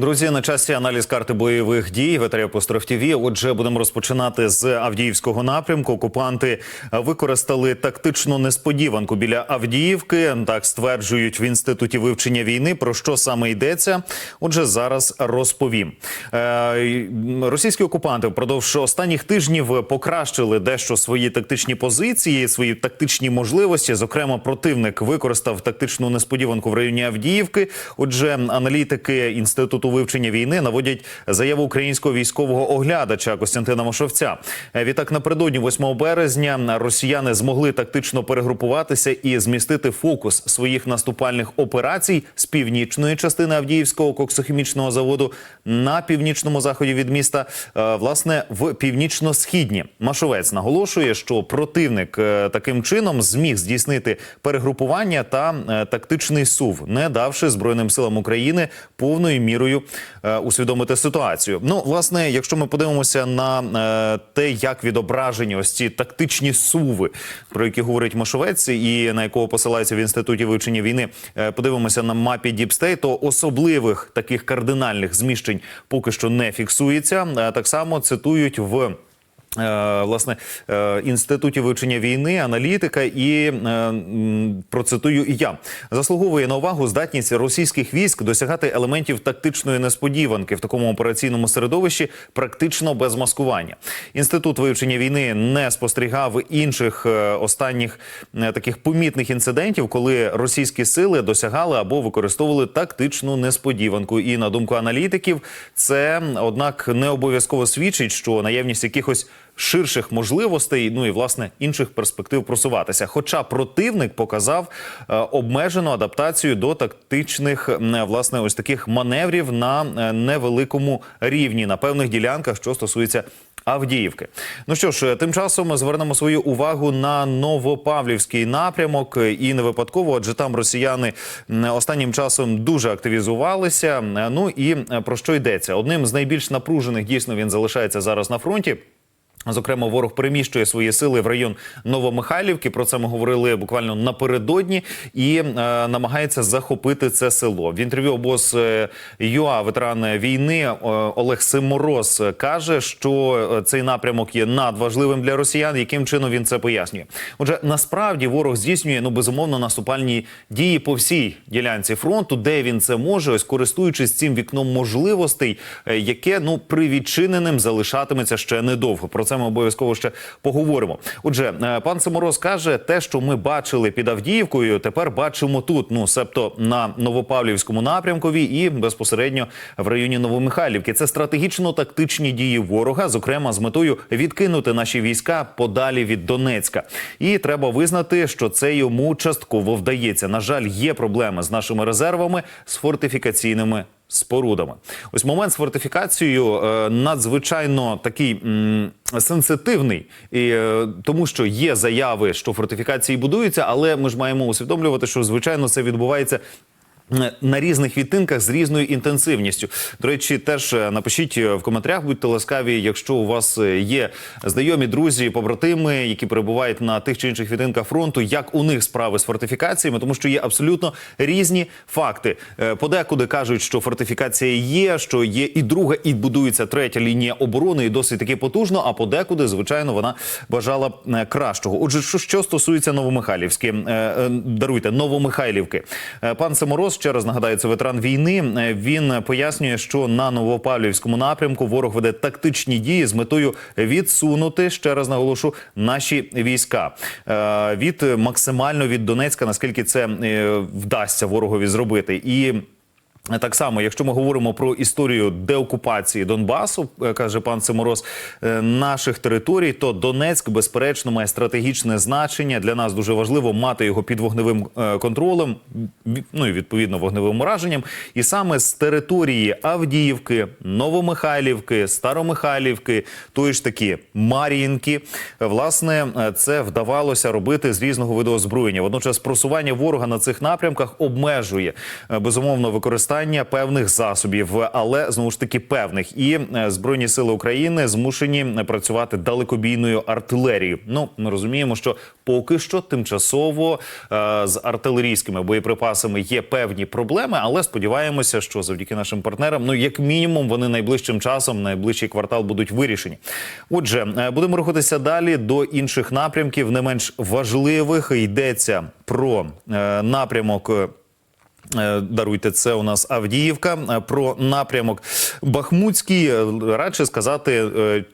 Друзі, на часі аналіз карти бойових дій в етері ТВ. Отже, будемо розпочинати з Авдіївського напрямку. Окупанти використали тактичну несподіванку біля Авдіївки. Так стверджують в інституті вивчення війни. Про що саме йдеться? Отже, зараз розповім. Е, Російські окупанти впродовж останніх тижнів покращили дещо свої тактичні позиції, свої тактичні можливості. Зокрема, противник використав тактичну несподіванку в районі Авдіївки. Отже, аналітики інституту вивчення війни наводять заяву українського військового оглядача Костянтина Мошовця. Е, Відтак, напередодні 8 березня росіяни змогли тактично перегрупуватися і змістити фокус своїх наступальних операцій з північної частини Авдіївського коксохімічного заводу на північному заході від міста, е, власне, в північно-східні. Машовець наголошує, що противник е, таким чином зміг здійснити перегрупування та тактичний сув, не давши збройним силам України повною мірою е, усвідомити ситуацію. Ну, власне, якщо ми подивимося на е, те, як відображені ось ці тактичні суви, про які говорить Машовець, і на якого посилається в інституті вивчення війни, е, подивимося на мапі Діпстей, то особливих таких кардинальних зміщень поки що не фіксується. Так само цитують в. Е, Власне, е, інституті вивчення війни, аналітика, і е, процитую і я заслуговує на увагу здатність російських військ досягати елементів тактичної несподіванки в такому операційному середовищі, практично без маскування. Інститут вивчення війни не спостерігав інших останніх таких помітних інцидентів, коли російські сили досягали або використовували тактичну несподіванку. І на думку аналітиків, це однак не обов'язково свідчить, що наявність якихось ширших можливостей, ну і власне інших перспектив просуватися. Хоча противник показав е, обмежену адаптацію до тактичних власне ось таких маневрів на е, невеликому рівні на певних ділянках, що стосується. Авдіївки. Ну що ж, тим часом ми звернемо свою увагу на Новопавлівський напрямок і не випадково, адже там росіяни останнім часом дуже активізувалися. Е, Ну і про що йдеться? Одним з найбільш напружених дійсно він залишається зараз на фронті. Зокрема, ворог переміщує свої сили в район Новомихайлівки. Про це ми говорили буквально напередодні, і е, намагається захопити це село. В інтерв'ю обоз е, ЮА ветеран війни е, Олег Симороз каже, що е, цей напрямок є надважливим для росіян. Яким чином він це пояснює? Отже, насправді ворог здійснює ну безумовно наступальні дії по всій ділянці фронту, де він це може, ось користуючись цим вікном можливостей, яке ну привідчиненим залишатиметься ще недовго. Про це ми обов'язково ще поговоримо. Отже, е, пан Самороз каже, те, що ми бачили під Авдіївкою, тепер бачимо тут. Ну себто на Новопавлівському напрямкові і безпосередньо в районі Новомихайлівки. Це стратегічно-тактичні дії ворога, зокрема з метою відкинути наші війська подалі від Донецька. І треба визнати, що це йому частково вдається. На жаль, є проблеми з нашими резервами з фортифікаційними спорудами. Ось момент з фортифікацією е, надзвичайно такий сенситивний, і, е, тому що є заяви, що фортифікації будуються, але ми ж маємо усвідомлювати, що звичайно це відбувається. Е, На різних відтинках з різною інтенсивністю. До речі, теж е, напишіть е, в коментарях, будьте ласкаві, якщо у вас є знайомі, друзі, побратими, які перебувають на тих чи інших відтинках фронту, як у них справи з фортифікаціями, тому що є абсолютно різні факти. Подекуди кажуть, що фортифікація є, що є і друга, і будується третя лінія оборони, і досить таки потужно. А подекуди, звичайно, вона бажала кращого. Отже, що, що стосується Новомихайлівськи, даруйте Новомихайлівки, пан Семороз ще раз нагадаю, це ветеран війни. Е, Він пояснює, що на Новопавлівському напрямку ворог веде тактичні дії з метою відсунути ще раз наголошу наші війська е, від максимально від Донецька, наскільки це е, вдасться ворогові зробити і. Так само, якщо ми говоримо про історію деокупації Донбасу, е, каже пан Симороз, е, наших територій, то Донецьк безперечно має стратегічне значення. Для нас дуже важливо мати його під вогневим е, контролем, ну і відповідно вогневим ураженням. І саме з території Авдіївки, Новомихайлівки, Старомихайлівки, тої ж таки Мар'їнки, власне, це вдавалося робити з різного виду озброєння. Водночас просування ворога на цих напрямках обмежує безумовно використання використання певних засобів, але знову ж таки певних. І е, збройні сили України змушені працювати далекобійною артилерією. Ну ми розуміємо, що поки що тимчасово е, з артилерійськими боєприпасами є певні проблеми, але сподіваємося, що завдяки нашим партнерам, ну як мінімум, вони найближчим часом, найближчий квартал будуть вирішені. Отже, е, будемо рухатися далі до інших напрямків, не менш важливих. Йдеться про напрямок. Е, Даруйте, це у нас Авдіївка. Е, Про напрямок Бахмутський, е, радше сказати,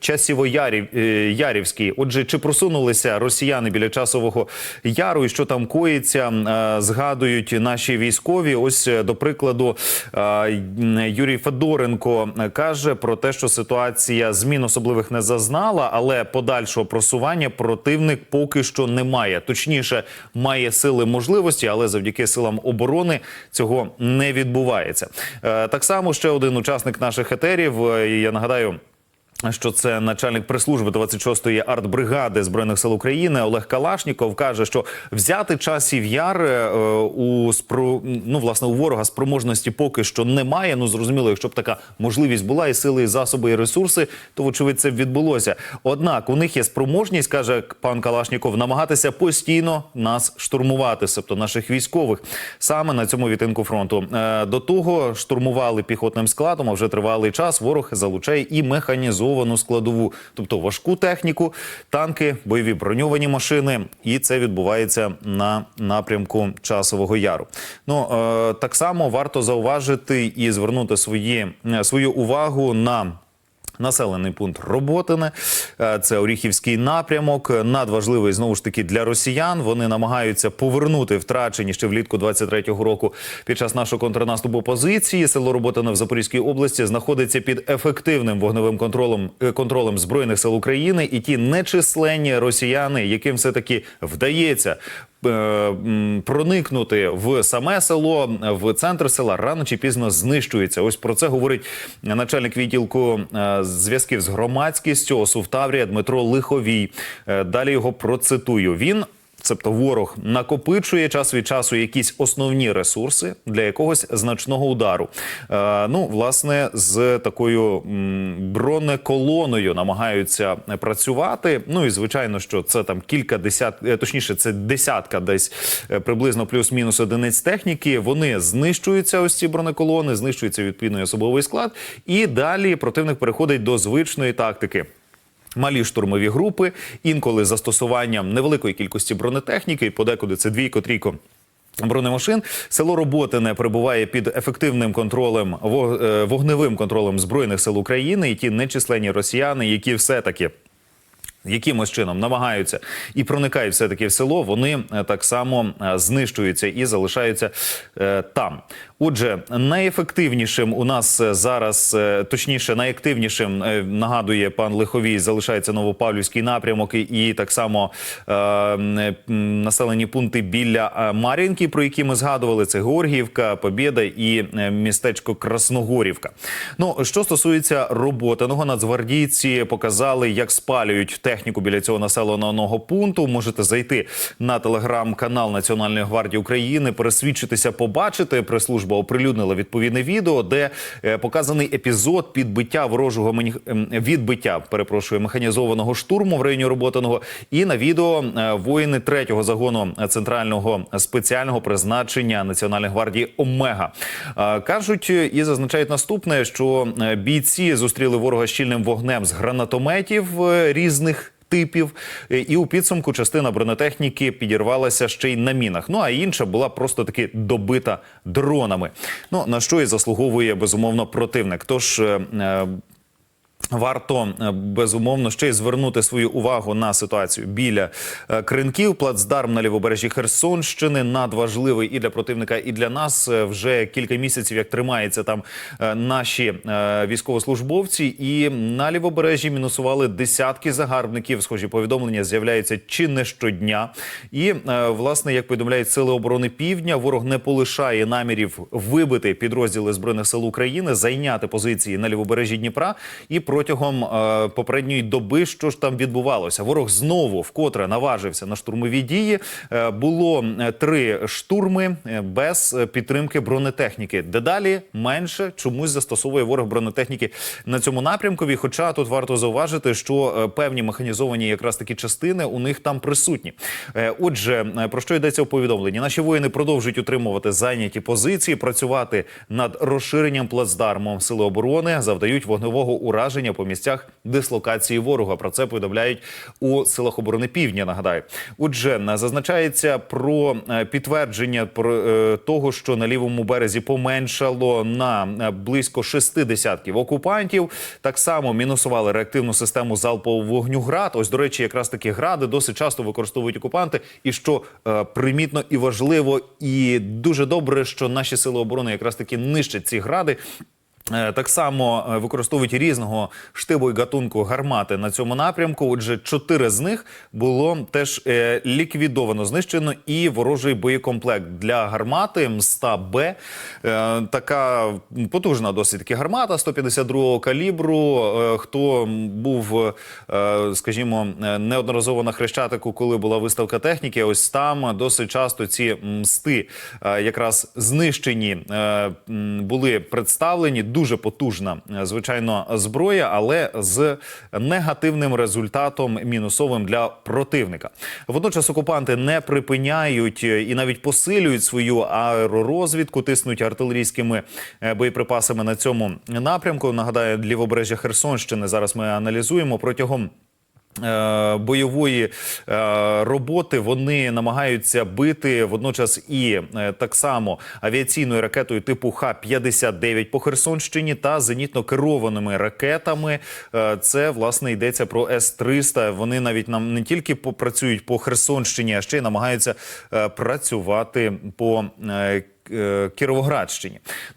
Часіво-Ярівський. Отже, чи просунулися росіяни біля часового яру і що там коїться, згадують наші військові. Ось до прикладу, Юрій Федоренко каже про те, що ситуація змін особливих не зазнала, але подальшого просування противник поки що не має. Точніше, має сили можливості, але завдяки силам оборони цього не відбувається. Е, Так само ще один учасник наших етерів. е, Я нагадаю. Що це начальник прес-служби 26-ї артбригади збройних сил України Олег Калашніков каже, що взяти часів яр е, у спро... ну, власне у ворога спроможності поки що немає. Ну зрозуміло, якщо б така можливість була, і сили, і засоби, і ресурси, то вочевидь це б відбулося. Однак у них є спроможність, каже пан Калашніков, намагатися постійно нас штурмувати, тобто наших військових, саме на цьому відтинку фронту. Е, До того штурмували піхотним складом, а вже тривалий час ворог залучає і механізовану складову, тобто важку техніку, танки, бойові броньовані машини, і це відбувається на напрямку часового яру. Ну е, так само варто зауважити і звернути свої, е, свою увагу на. Населений пункт Роботине, Е, це Оріхівський напрямок. Надважливий знову ж таки для росіян. Вони намагаються повернути втрачені ще влітку 23-го року під час нашого контрнаступу позиції. Село Роботине в Запорізькій області знаходиться під ефективним вогневим контролем е, контролем збройних сил України, і ті нечисленні росіяни, яким все таки вдається. Е, Проникнути в саме село, в центр села рано чи пізно знищується. Ось про це говорить начальник відділку е, зв'язків з громадськістю Осувтаврія Дмитро Лиховій. Е, Далі його процитую. Він. Тобто ворог накопичує час від часу якісь основні ресурси для якогось значного удару. Е, ну, власне, з такою м, бронеколоною намагаються працювати. Ну і звичайно, що це там кілька десят, е, точніше, це десятка, десь е, приблизно плюс-мінус одиниць техніки. Вони знищуються. Ось ці бронеколони, знищується відповідний особовий склад, і далі противник переходить до звичної тактики. Малі штурмові групи, інколи застосуванням невеликої кількості бронетехніки, подекуди це двійко-трійко. Бронемашин село Роботине перебуває під ефективним контролем е, вогневим контролем збройних сил України, і ті нечисленні росіяни, які все таки якимось чином намагаються і проникають все таки в село, вони е, так само е, знищуються і залишаються е, там. Отже, найефективнішим у нас зараз, точніше, найактивнішим нагадує пан Лиховій, залишається Новопавлівський напрямок і, і так само е, населені пункти біля Мар'їнки, про які ми згадували. Це Георгіївка, Побєда і містечко Красногорівка. Ну що стосується роботаного, нацгвардійці показали, як спалюють техніку біля цього населеного пункту. Можете зайти на телеграм-канал Національної гвардії України, пересвідчитися, побачити. Прес-служба оприлюднила відповідне відео, де е, показаний епізод підбиття ворожого ем, відбиття, перепрошую, механізованого штурму в районі роботаного. І на відео е, воїни третього загону центрального спеціального призначення Національної гвардії Омега Е, кажуть і зазначають наступне, що бійці зустріли ворога щільним вогнем з гранатометів різних. Типів Е, і у підсумку частина бронетехніки підірвалася ще й на мінах. Ну а інша була просто таки добита дронами. Ну на що і заслуговує безумовно противник. Тож е, е, Варто е, безумовно ще й звернути свою увагу на ситуацію біля е, кринків. Плацдарм на лівобережжі Херсонщини надважливий і для противника, і для нас. Е, Вже кілька місяців як тримаються там наші військовослужбовці, і на лівобережжі мінусували десятки загарбників. Схожі повідомлення з'являються чи не щодня. І власне, як повідомляють сили оборони Півдня, ворог не полишає намірів вибити підрозділи збройних сил України, зайняти позиції на лівобережжі Дніпра і протягом е, попередньої доби, що ж там відбувалося. Ворог знову вкотре наважився на штурмові дії. Е, було е, три штурми е, без е, підтримки бронетехніки. Дедалі менше чомусь застосовує ворог бронетехніки на цьому напрямкові. Хоча тут варто зауважити, що певні механізовані якраз такі частини у них там присутні. Е, Отже, про що йдеться у повідомленні? Наші воїни продовжують утримувати зайняті позиції, працювати над розширенням плацдарму. Сили оборони завдають вогневого ураження по місцях дислокації ворога. Про це повідомляють у силах оборони Півдня. Нагадаю, отже, зазначається про е, підтвердження про е, того, що на лівому березі поменшало на е, близько шести десятків окупантів. Так само мінусували реактивну систему залпового вогню ГРАД. Ось, до речі, якраз таки гради досить часто використовують окупанти. І що примітно і важливо, і дуже добре, що наші сили оборони якраз таки нищать ці гради. Е, Так само е, використовують різного штибу і гатунку гармати на цьому напрямку. Отже, чотири з них було теж е, ліквідовано, знищено і ворожий боєкомплект для гармати МСТА Б. Така потужна досить таки гармата 152-го калібру. Хто був, скажімо, неодноразово на хрещатику, коли була виставка техніки, ось там досить часто ці мсти якраз знищені були представлені. Дуже потужна, е, звичайно, зброя, але з негативним результатом мінусовим для противника. Водночас окупанти не припиняють е, і навіть посилюють свою аеророзвідку, тиснуть артилерійськими е, боєприпасами на цьому напрямку. Нагадаю, лівобережжя Херсонщини зараз ми аналізуємо протягом. Е, Бойової е, роботи вони намагаються бити водночас і е, так само авіаційною ракетою типу Х-59 по Херсонщині та зенітно керованими ракетами. Це власне йдеться про С-300. Вони навіть нам не тільки попрацюють по Херсонщині, а ще й намагаються працювати по Кіровоградщині.